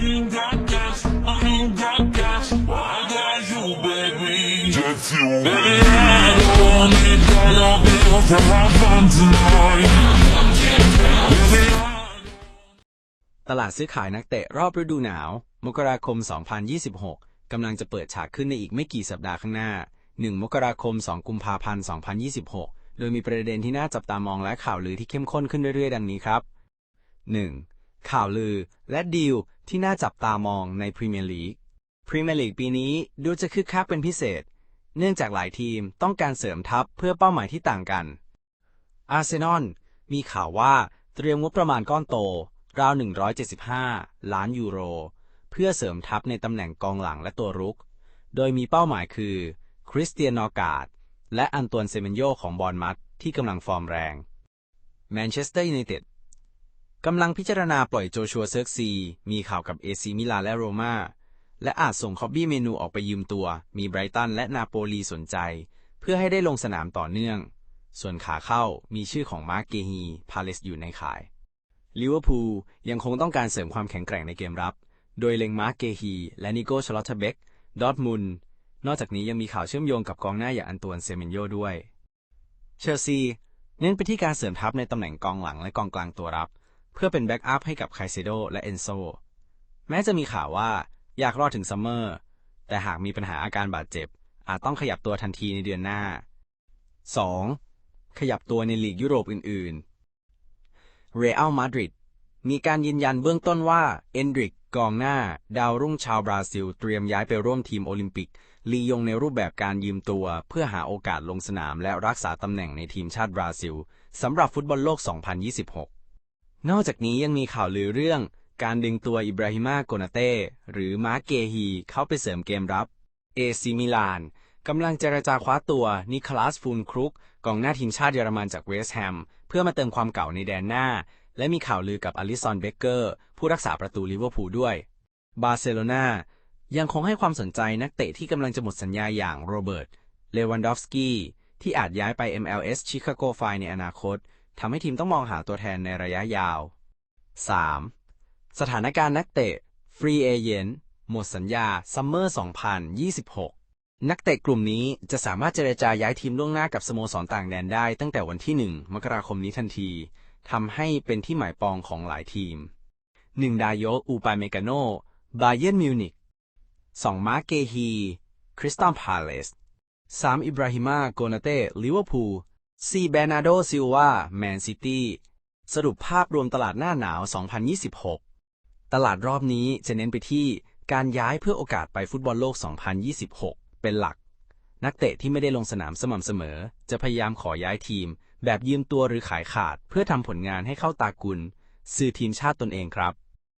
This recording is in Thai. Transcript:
ain't got gas, I ain't got gas. Well, I got you, baby. Just you. Baby, I don't want it, dollar bills to have fun tonight. Baby, ตลาดซื้อขายนักเตะรอบฤดูหนาว มกราคม 2026 กำลังจะเปิดฉากขึ้นในอีกไม่กี่สัปดาห์ข้างหน้า 1 มกราคม 2 กุมภาพันธ์ 2026 โดยมีประเด็นที่น่าจับตามองและข่าวลือที่เข้มข้นขึ้นเรื่อยๆ ดังนี้ครับ 1. ข่าวลือ และดีลที่น่าจับตามองในพรีเมียร์ลีก พรีเมียร์ลีกปีนี้ดูจะคึกคักเป็นพิเศษ เนื่องจากหลายทีมต้องการเสริมทัพเพื่อเป้าหมายที่ต่างกัน อาร์เซนอลมีข่าวว่าเตรียมงบประมาณก้อนโต ราว 175 ล้านยูโร เพื่อเสริมทัพในตำแหน่งกองหลังและตัวรุก โดยมีเป้าหมายคือ คริสเตียนนอกาดและอันตวนเซเมนโยของบอร์นมัดที่กำลังฟอร์มแรงแมนเชสเตอร์ยูไนเต็ด กำลังพิจารณาปล่อยโจชัวเซิร์กซี มีข่าวกับเอซีมิลานและโรมาและอาจส่งคอบบี้เมนูออกไปยืมตัว มีไบรตันและนาโปลีสนใจ เพื่อให้ได้ลงสนามต่อเนื่อง ส่วนขาเข้ามีชื่อของมาร์กเกฮี พาเลสอยู่ในขายลิเวอร์พูลยังคงต้องการเสริมความแข็งแกร่งในเกมรับ โดยเล็งมาร์กเกฮี และนิโก้ชลอตเทเบกดอทมุนนอกจากนี้ยังมีข่าวเชื่อมโยงกับกองหน้าอย่างอันตวนเซเมนโยด้วย เชลซี เน้นไปที่การเสริมทัพในตำแหน่งกองหลังและกองกลางตัวรับ เพื่อเป็นแบ็กอัพให้กับไคเซโดและเอนโซ แม้จะมีข่าวว่าอยากรอดถึงซัมเมอร์ แต่หากมีปัญหาอาการบาดเจ็บ อาจต้องขยับตัวทันทีในเดือนหน้า 2. ขยับตัวในลีกยุโรปอื่นๆ เรอัลมาดริดมีการยืนยันเบื้องต้นว่าเอนดริกกองหน้า ดาวรุ่งชาวบราซิล เตรียมย้ายไปร่วมทีมโอลิมปิก ลียงในรูปแบบการยืมตัว เพื่อหาโอกาสลงสนามและรักษาตำแหน่งในทีมชาติบราซิลสำหรับฟุตบอลโลก 2026 นอกจากนี้ยังมีข่าวลือเรื่องการดึงตัวอิบราฮิมาโกนาเต้หรือมาร์เกฮีเข้าไปเสริมเกมรับ เอซิมิลานกำลังเจรจาคว้าตัวนิคลัสฟูนครุกกองหน้าทีมชาติเยอรมันจากเวสต์แฮม เพื่อมาเติมความเก่าในแดนหน้า และมีข่าวลือกับอลิซอนเบเกอร์ ผู้รักษาประตูลิเวอร์พูลด้วย บาร์เซโลนายังคงให้ความสนใจนักเตะที่กำลังจะหมดสัญญาอย่างโรเบิร์ต เลวันดอฟสกี้ที่อาจย้ายไป MLS ชิคาโกไฟในอนาคต ทำให้ทีมต้องมองหาตัวแทนในระยะยาว 3. สถานการณ์นักเตะฟรีเอเจนต์หมดสัญญาซัมเมอร์ 2026 นักเตะกลุ่มนี้จะสามารถเจรจาย้ายทีมล่วงหน้ากับสโมสรต่างแดนได้ตั้งแต่วันที่ 1 มกราคมนี้ทันทีทำให้เป็นที่หมายปองของหลายทีม 1. ดายโยอูปาเมกาโนบาเยร์นมิวนิก 2. มาร์กเกฮี คริสตัลพาเลส 3. อิบราฮิมาโกนาเต้ลิเวอร์พูล 4. เบนาโดซิลวาแมนซิตี้สรุปภาพรวมตลาดหน้าหนาว 2026 ตลาดรอบนี้จะเน้นไปที่การย้ายเพื่อโอกาสไปฟุตบอลโลก 2026 เป็นหลัก นักเตะที่ไม่ได้ลงสนามสม่ำเสมอ จะพยายามขอย้ายทีม แบบยืมตัวหรือขายขาด เพื่อทำผลงานให้เข้าตากุลสื่อทีมชาติตนเองครับ